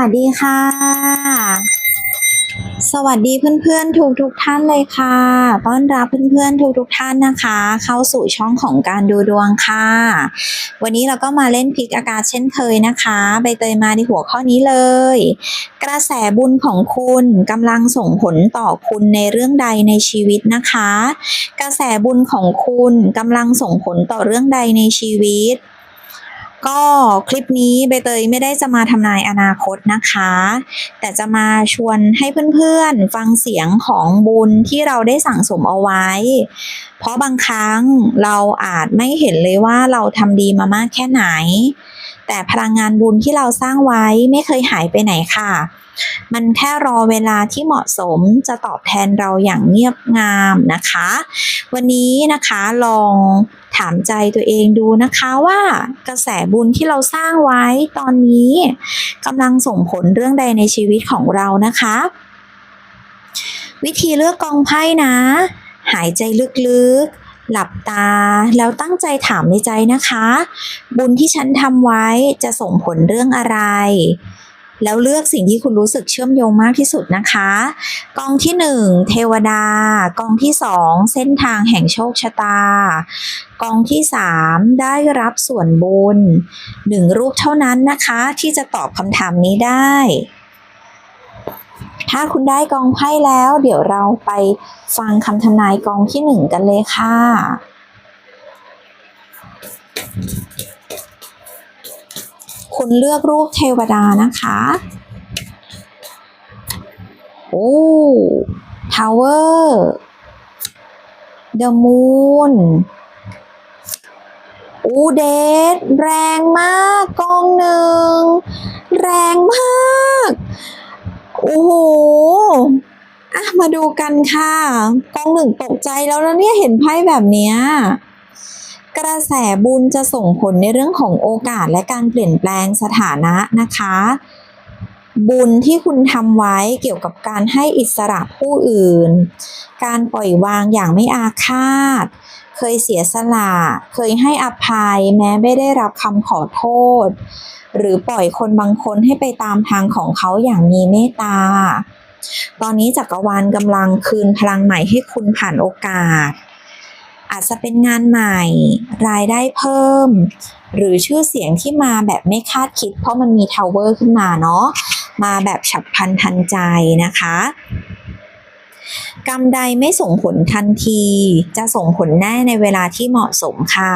สวัสดีค่ะ สวัสดีเพื่อนๆทุกทุกๆท่านเลยค่ะ ต้อนรับเพื่อนๆทุกทุกๆท่านนะคะ เข้าสู่ช่องของการดูดวงค่ะ วันนี้เราก็มาเล่นพลิกอากาศเช่นเคยนะคะ ใบเตยมาในหัวข้อนี้เลย กระแสบุญของคุณกำลังส่งผลต่อคุณในเรื่องใดในชีวิตนะคะ กระแสบุญของคุณกำลังส่งผลต่อเรื่องใดในชีวิต ก็คลิปนี้ใบเตยไม่ได้จะมาทำนายอนาคตนะคะ แต่จะมาชวนให้เพื่อนๆฟังเสียงของบุญที่เราได้สั่งสมเอาไว้ เพราะบางครั้งเราอาจไม่เห็นเลยว่าเราทำดีมามากแค่ไหน แต่พลังงานบุญที่เราสร้างไว้ไม่เคยหายไปไหนค่ะ มันแค่รอเวลาที่เหมาะสมจะตอบแทนเราอย่างเงียบงามนะคะ วันนี้นะคะลองถามใจตัวเองดูนะคะว่ากระแสบุญที่เราสร้างไว้ตอนนี้กำลังส่งผลเรื่องใดในชีวิตของเรานะคะ วิธีเลือกกองไพ่นะ หายใจลึกๆ หลับตาแล้วตั้งใจถามในใจนะคะ บุญที่ฉันทำไว้จะส่งผลเรื่องอะไร แล้วเลือกสิ่งที่คุณรู้สึกเชื่อมโยงมากที่สุดนะคะ กองที่หนึ่งเทวดา กองที่สองเส้นทางแห่งโชคชะตา กองที่สามได้รับส่วนบุญหนึ่งรูปเท่านั้นนะคะ ที่จะตอบคำถามนี้ได้ ถ้าคุณได้กองไพ่แล้ว เดี๋ยวเราไปฟังคำทำนายกองที่หนึ่งกันเลยค่ะคุณเลือกรูปเทวดานะคะ โอ้ ทาวเวอร์ เดอะมูน อูเดทแรงมาก กองหนึ่ง แรงมาก โอ้โหอะมาดูกันค่ะกองหนึ่งตกใจแล้วแล้วเนี่ยเห็นไพ่แบบเนี้ยกระแสบุญจะส่งผลในเรื่องของโอกาสและการเปลี่ยนแปลงสถานะนะคะ บุญที่คุณทำไว้เกี่ยวกับการให้อิสระผู้อื่น การปล่อยวางอย่างไม่อาฆาต เคยเสียสละ เคยให้อภัยแม้ไม่ได้รับคำขอโทษ หรือปล่อยคนบางคนให้ไปตามทางของเขาอย่างมีเมตตา ตอนนี้จักรวาลกำลังคืนพลังใหม่ให้คุณผ่านโอกาส อาจจะเป็นงานใหม่ รายได้เพิ่ม หรือชื่อเสียงที่มาแบบไม่คาดคิด เพราะมันมีทาวเวอร์ขึ้นมาเนาะมาแบบฉับพลันทันใจนะคะ กรรมใดไม่ส่งผลทันที จะส่งผลแน่ในเวลาที่เหมาะสมค่ะ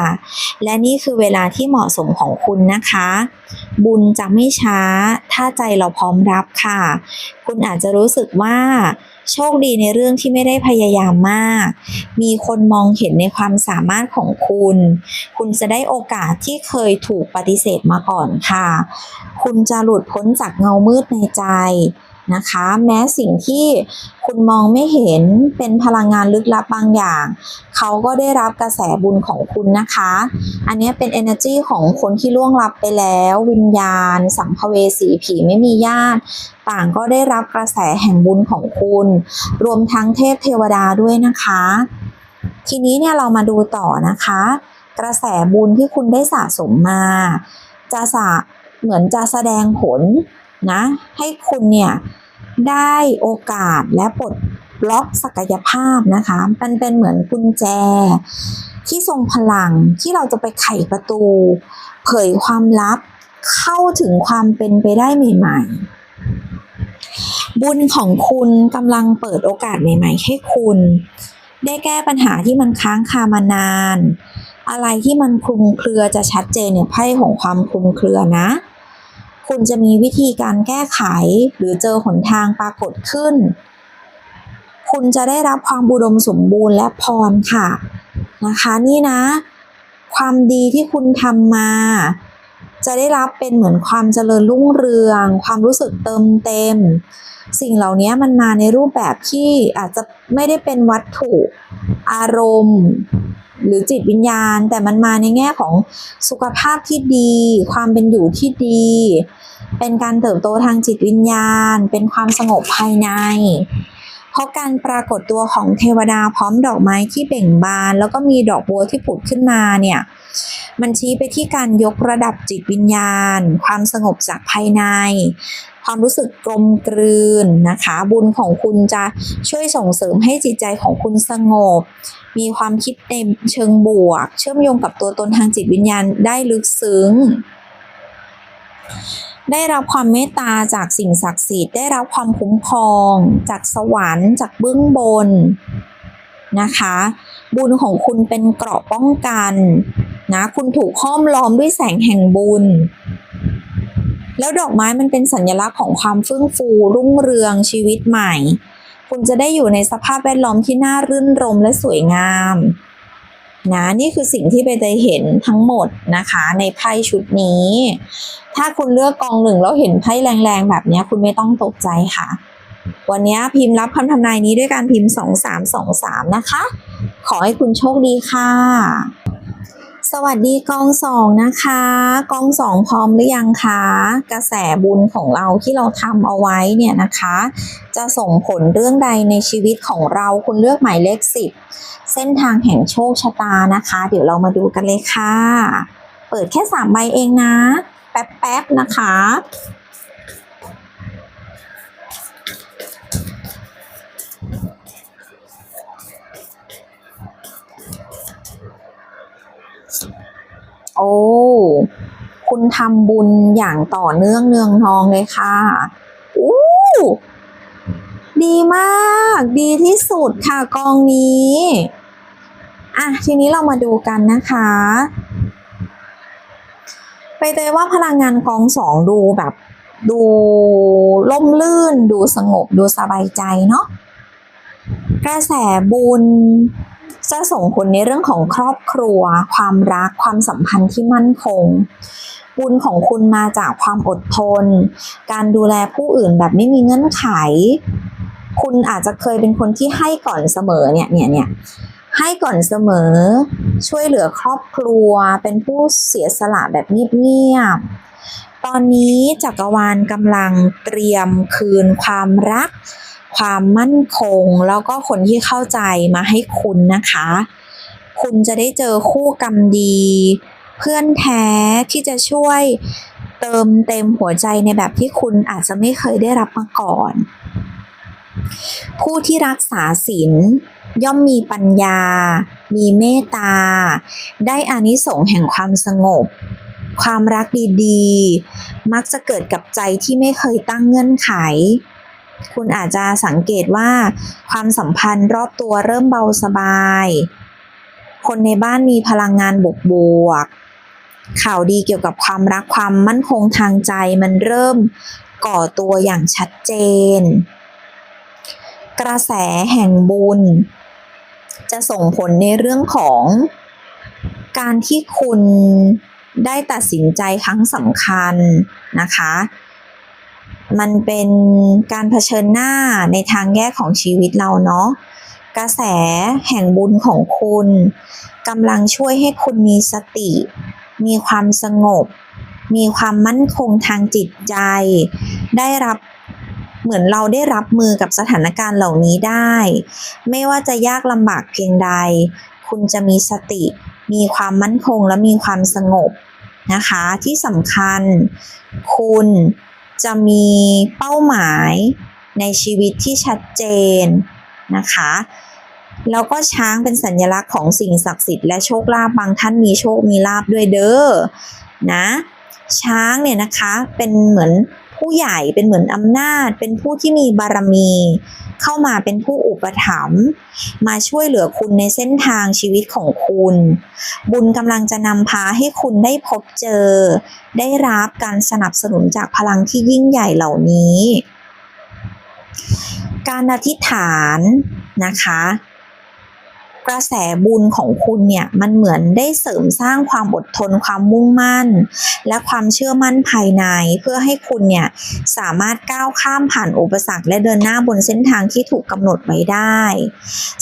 และนี่คือเวลาที่เหมาะสมของคุณนะคะ บุญจะไม่ช้า ถ้าใจเราพร้อมรับค่ะ คุณอาจจะรู้สึกว่าโชคดีในเรื่องที่ไม่ได้พยายามมาก มีคนมองเห็นในความสามารถของคุณ คุณจะได้โอกาสที่เคยถูกปฏิเสธมาก่อนค่ะ คุณจะหลุดพ้นจากเงามืดในใจ นะคะ แม้สิ่งที่คุณมองไม่เห็นเป็นพลังงานลึกลับบางอย่าง เขาก็ได้รับกระแสบุญของคุณนะคะ อันนี้เป็น energy ของคนที่ล่วงลับไปแล้ว วิญญาณ สัมภเวสีผีไม่มีญาติ ต่างก็ได้รับกระแสแห่งบุญของคุณ รวมทั้งเทพเทวดาด้วยนะคะ ทีนี้เนี่ยเรามาดูต่อนะคะ กระแสบุญที่คุณได้สะสมมา จะสะเหมือนจะแสดงผล นะ ให้คุณเนี่ยได้โอกาสและปลดล็อกศักยภาพนะคะ มันเป็นเหมือนกุญแจ ที่ทรงพลังที่เราจะไปไขประตู เผยความลับเข้าถึงความเป็นไปได้ใหม่ ๆ บุญของคุณกำลังเปิดโอกาสใหม่ ๆ ให้คุณ ได้แก้ปัญหาที่มันค้างคามานาน อะไรที่มันคลุมเครือจะชัดเจนเนี่ยไพ่ของความคลุมเครือนะ คุณจะมีวิธีการแก้ไขหรือเจอหนทางปรากฏขึ้น คุณจะได้รับความบุดมสมบูรณ์และพรค่ะนะคะนี่นะ ความดีที่คุณทำมา จะได้รับเป็นเหมือนความเจริญรุ่งเรือง ความรู้สึกเติมเต็ม สิ่งเหล่านี้มันมาในรูปแบบที่อาจจะไม่ได้เป็นวัตถุอารมณ์ หรือจิตวิญญาณ แต่มันมาในแง่ของสุขภาพที่ดี ความเป็นอยู่ที่ดี เป็นการเติบโตทางจิตวิญญาณ เป็นความสงบภายใน เพราะการปรากฏตัวของเทวดาพร้อมดอกไม้ที่เบ่งบาน แล้วก็มีดอกบัวที่ผุดขึ้นมาเนี่ยมันชี้ไปที่การยกระดับจิตวิญญาณ ความสงบจากภายใน ความรู้สึกกลมกลืนนะคะ บุญของคุณจะช่วยส่งเสริมให้จิตใจของคุณสงบ มีความคิดในเชิงบวก เชื่อมโยงกับตัวตนทางจิตวิญญาณได้ลึกซึ้งได้รับความเมตตาจากสิ่งศักดิ์สิทธิ์ ได้รับความคุ้มครอง จากสวรรค์ จากเบื้องบนนะคะ บุญของคุณเป็นเกราะป้องกันนะ คุณถูกห้อมล้อมด้วยแสงแห่งบุญ แล้วดอกไม้มันเป็นสัญลักษณ์ของความเฟื่องฟู รุ่งเรืองชีวิตใหม่ คุณจะได้อยู่ในสภาพแวดล้อมที่น่ารื่นรมและสวยงามนะนี่คือสิ่งที่ใบเตยเห็นทั้งหมดนะคะ ในไพ่ชุดนี้ ถ้าคุณเลือกกองหนึ่งแล้วเห็นไพ่แรงๆ แบบนี้คุณไม่ต้องตกใจค่ะ วันนี้พิมพ์รับคำทำนายนี้ด้วยการพิมพ์ 2323 นะคะ ขอให้คุณโชคดีค่ะ สวัสดีกองสองนะคะ กองสองพร้อมหรือยังคะ กระแสบุญของเราที่เราทำเอาไว้เนี่ยนะคะ จะส่งผลเรื่องใดในชีวิตของเราคุณเลือกหมายเลขสิบเส้นทางแห่งโชคชะตานะคะ เดี๋ยวเรามาดูกันเลยค่ะ เปิดแค่สามใบเองนะ แป๊บๆนะคะ โอ้คุณทำบุญอย่างต่อเนื่องเนืองนองเลยค่ะอู้ดีมาก ดีที่สุดค่ะกองนี้อะทีนี้เรามาดูกันนะคะไปเตยว่าพลังงานกองสองดูแบบ ดูล่มลื่น ดูสงบดูสบายใจเนาะกระแสบุญ จะส่งผลในเรื่องของครอบครัว ความรักความสัมพันธ์ที่มั่นคง บุญของคุณมาจากความอดทน การดูแลผู้อื่นแบบไม่มีเงื่อนไข คุณอาจจะเคยเป็นคนที่ให้ก่อนเสมอเนี่ยเนี่ยเนี่ยให้ก่อนเสมอ ช่วยเหลือครอบครัว เป็นผู้เสียสละแบบเงียบๆตอนนี้จักรวาลกำลังเตรียมคืนความรัก ความมั่นคง แล้วก็คนที่เข้าใจมาให้คุณนะคะ คุณจะได้เจอคู่กรรมดี เพื่อนแท้ที่จะช่วยเติมเต็มหัวใจในแบบที่คุณอาจจะไม่เคยได้รับมาก่อน ผู้ที่รักษาศีลย่อมมีปัญญา มีเมตตา ได้อานิสงส์แห่งความสงบ ความรักดีๆ มักจะเกิดกับใจที่ไม่เคยตั้งเงื่อนไข คุณอาจจะสังเกตว่าความสัมพันธ์รอบตัวเริ่มเบาสบาย คนในบ้านมีพลังงานบวกบวก ข่าวดีเกี่ยวกับความรักความมั่นคงทางใจมันเริ่มก่อตัวอย่างชัดเจน กระแสแห่งบุญ จะส่งผลในเรื่องของการที่คุณได้ตัดสินใจครั้งสำคัญนะคะ มันเป็นการเผชิญหน้าในทางแยกของชีวิตเราเนาะกระแสแห่งบุญของคุณกำลังช่วยให้คุณมีสติ มีความสงบ มีความมั่นคงทางจิตใจ ได้รับเหมือนเราได้รับมือกับสถานการณ์เหล่านี้ได้ ไม่ว่าจะยากลำบากเพียงใด คุณจะมีสติ มีความมั่นคงและมีความสงบนะคะ ที่สำคัญ คุณ จะมีเป้าหมายในชีวิตที่ชัดเจนนะคะแล้วก็ช้างเป็นสัญลักษณ์ของสิ่งศักดิ์สิทธิ์และโชคลาภบางท่านมีโชคมีลาภด้วยเด้อนะ ช้างเนี่ยนะคะเป็นเหมือน ผู้ใหญ่เป็นเหมือนอำนาจ เป็นผู้ที่มีบารมี เข้ามาเป็นผู้อุปถัมภ์มาช่วยเหลือคุณในเส้นทางชีวิตของคุณ บุญกำลังจะนำพาให้คุณได้พบเจอ ได้รับการสนับสนุนจากพลังที่ยิ่งใหญ่เหล่านี้ การอธิษฐานนะคะ กระแสบุญของคุณเนี่ยมันเหมือนได้เสริมสร้างความอดทนความมุ่งมั่น และความเชื่อมั่นภายใน เพื่อให้คุณเนี่ยสามารถก้าวข้ามผ่านอุปสรรค และเดินหน้าบนเส้นทางที่ถูกกำหนดไว้ได้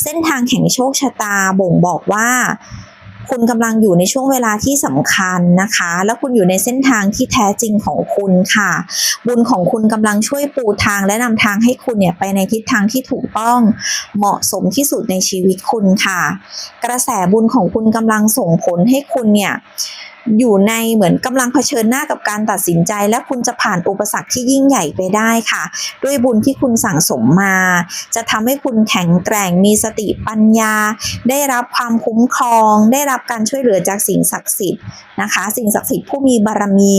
เส้นทางแห่งโชคชะตาบ่งบอกว่า คุณกำลังอยู่ในช่วงเวลาที่สำคัญนะคะ แล้วคุณอยู่ในเส้นทางที่แท้จริงของคุณค่ะ บุญของคุณกำลังช่วยปูทางและนำทางให้คุณเนี่ยไปในทิศทางที่ถูกต้องเหมาะสมที่สุดในชีวิตคุณค่ะ กระแสบุญของคุณกำลังส่งผลให้คุณเนี่ย อยู่ในเหมือนกำลังเผชิญหน้ากับการตัดสินใจ และคุณจะผ่านอุปสรรคที่ยิ่งใหญ่ไปได้ค่ะ ด้วยบุญที่คุณสั่งสมมา จะทำให้คุณแข็งแกร่งมีสติปัญญา ได้รับความคุ้มครอง ได้รับการช่วยเหลือจากสิ่งศักดิ์สิทธิ์นะคะ สิ่งศักดิ์สิทธิ์ผู้มีบารมี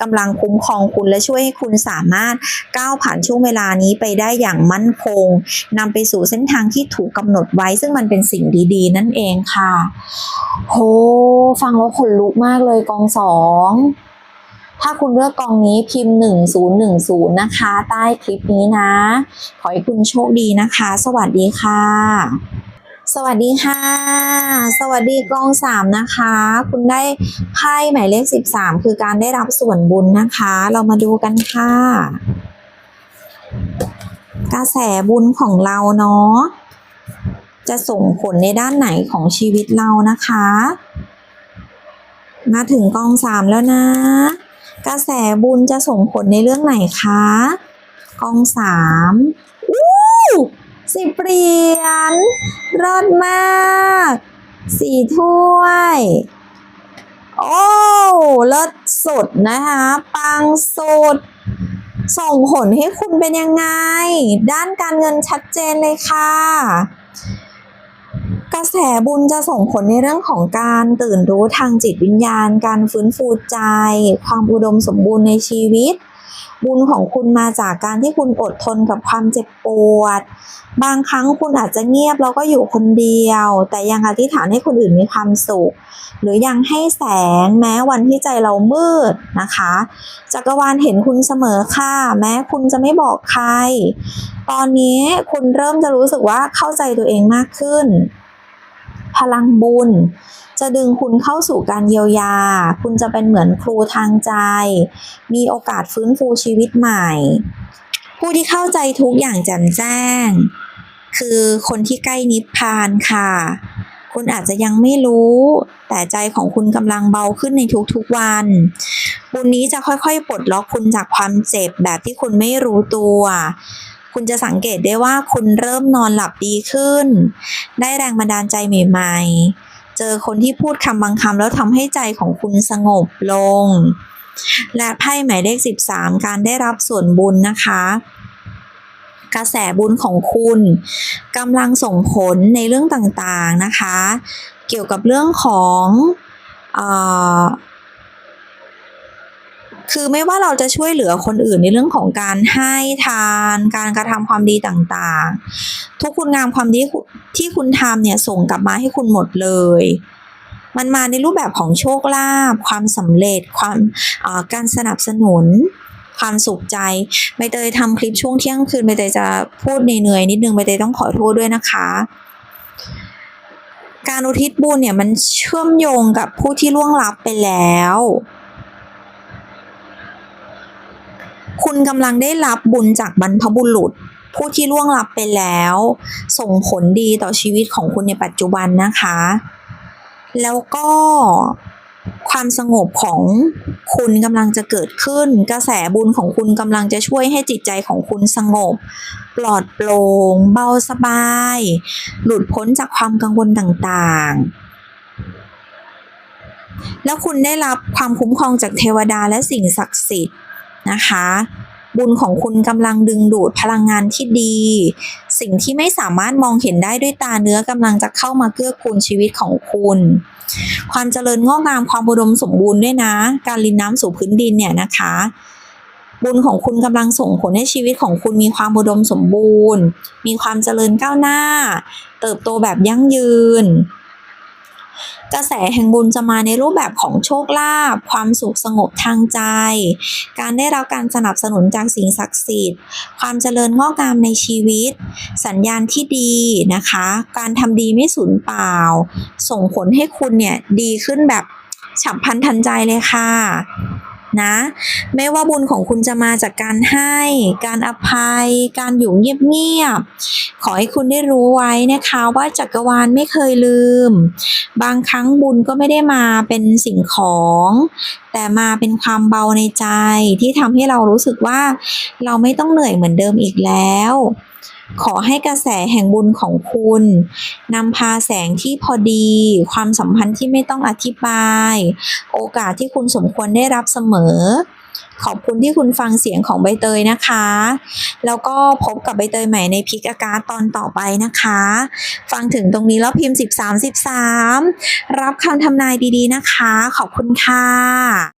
กำลังคุ้มครองคุณและช่วยให้คุณสามารถก้าวผ่านช่วงเวลานี้ไปได้อย่างมั่นคงนำไปสู่เส้นทางที่ถูกกำหนดไว้ ซึ่งมันเป็นสิ่งดี ๆ นั่นเองค่ะโหฟังแล้วขนลุกมากเลยกองสองถ้าคุณเลือกกองนี้พิมพ์ 1010 นะคะ ใต้คลิปนี้นะ ขอให้คุณโชคดีนะคะ สวัสดีค่ะ สวัสดีค่ะ สวัสดีกองสามนะคะ คุณได้ไพ่หมายเลข 13 คือการได้รับส่วนบุญนะคะ เรามาดูกันค่ะ กระแสบุญของเราเนาะจะส่งผลในด้านไหนของชีวิตเรานะคะ มาถึงกองสามแล้วนะ กระแสบุญจะส่งผลในเรื่องไหนคะ กองสามอู้สิบเหรียญรอดมากสี่ถ้วย โอ้เลิศสุดนะคะ ปังสุด ส่งผลให้คุณเป็นยังไง ด้านการเงินชัดเจนเลยค่ะ กระแสบุญจะส่งผลในเรื่องของการตื่นรู้ทางจิตวิญญาณ การฟื้นฟูใจ ความอุดมสมบูรณ์ในชีวิต บุญของคุณมาจากการที่คุณอดทนกับความเจ็บปวด บางครั้งคุณอาจจะเงียบแล้วก็อยู่คนเดียว แต่ยังอธิษฐานให้คนอื่นมีความสุข หรือยังให้แสงแม้วันที่ใจเรามืดนะคะ จักรวาลเห็นคุณเสมอค่ะ แม้คุณจะไม่บอกใคร ตอนนี้คุณเริ่มจะรู้สึกว่าเข้าใจตัวเองมากขึ้น พลังบุญ จะดึงคุณเข้าสู่การเยียวยา คุณจะเป็นเหมือนครูทางใจ มีโอกาสฟื้นฟูชีวิตใหม่ ผู้ที่เข้าใจทุกอย่างแจ่มแจ้ง คือคนที่ใกล้นิพพานค่ะ คุณอาจจะยังไม่รู้ แต่ใจของคุณกำลังเบาขึ้นในทุกๆวัน บุญนี้จะค่อยๆปลดล็อกคุณจากความเจ็บแบบที่คุณไม่รู้ตัว คุณจะสังเกตได้ว่าคุณเริ่มนอนหลับดีขึ้น ได้แรงบันดาลใจใหม่ๆ เจอคนที่พูดคำบางคำแล้วทำให้ใจของคุณสงบลง และไพ่หมายเลข 13 การได้รับส่วนบุญนะคะ กระแสบุญของคุณกำลังส่งผลในเรื่องต่างๆนะคะ เกี่ยวกับเรื่องของเออ คือไม่ว่าเราจะช่วยเหลือคนอื่นในเรื่องของการให้ทาน การกระทำความดีต่างๆ ทุกคุณงามความดีที่คุณทำเนี่ยส่งกลับมาให้คุณหมดเลย มันมาในรูปแบบของโชคลาภความสำเร็จความการสนับสนุนความสุขใจใบเตยทำคลิปช่วงเที่ยงคืนใบเตยจะพูดเหนื่อยนิดนึงใบเตยต้องขอโทษด้วยนะคะ การอุทิศบุญเนี่ยมันเชื่อมโยงกับผู้ที่ล่วงลับไปแล้ว คุณกำลังได้รับบุญจากบรรพบุรุษ ผู้ที่ล่วงลับไปแล้ว ส่งผลดีต่อชีวิตของคุณในปัจจุบันนะคะ แล้วก็ความสงบของคุณกำลังจะเกิดขึ้น กระแสบุญของคุณกำลังจะช่วยให้จิตใจของคุณสงบ ปลอดโปร่งเบาสบาย หลุดพ้นจากความกังวลต่างๆ แล้วคุณได้รับความคุ้มครองจากเทวดาและสิ่งศักดิ์สิทธิ์ นะคะ บุญของคุณกำลังดึงดูดพลังงานที่ดี สิ่งที่ไม่สามารถมองเห็นได้ด้วยตาเนื้อกำลังจะเข้ามาเกื้อกูลชีวิตของคุณ ความเจริญงอกงามความอุดมสมบูรณ์ด้วยนะ การลินน้ำสู่พื้นดินเนี่ยนะคะบุญของคุณกำลังส่งผลให้ชีวิตของคุณมีความอุดมสมบูรณ์ มีความเจริญก้าวหน้า เติบโตแบบยั่งยืน กระแสแห่งบุญจะมาในรูปแบบของโชคลาภความสุขสงบทางใจ การได้รับการสนับสนุนจากสิ่งศักดิ์สิทธิ์ ความเจริญงอกงามในชีวิต สัญญาณที่ดีนะคะ การทำดีไม่สูญเปล่า ส่งผลให้คุณเนี่ยดีขึ้นแบบฉับพลันทันใจเลยค่ะ นะ ไม่ว่าบุญของคุณจะมาจากการให้ การอภัย การอยู่เงียบๆ ขอให้คุณได้รู้ไว้นะคะว่าจักรวาลไม่เคยลืม บางครั้งบุญก็ไม่ได้มาเป็นสิ่งของ แต่มาเป็นความเบาในใจที่ทำให้เรารู้สึกว่าเราไม่ต้องเหนื่อยเหมือนเดิมอีกแล้ว ขอให้กระแสแห่งบุญของคุณนำพาแสงที่พอดี ความสัมพันธ์ที่ไม่ต้องอธิบาย โอกาสที่คุณสมควรได้รับเสมอ ขอบคุณที่คุณฟังเสียงของใบเตยนะคะ แล้วก็พบกับใบเตยใหม่ในพิกอากาศตอนต่อไปนะคะ ฟังถึงตรงนี้แล้วพิมพ์ 13 13 รับคำทำนายดีๆนะคะ ขอบคุณค่ะ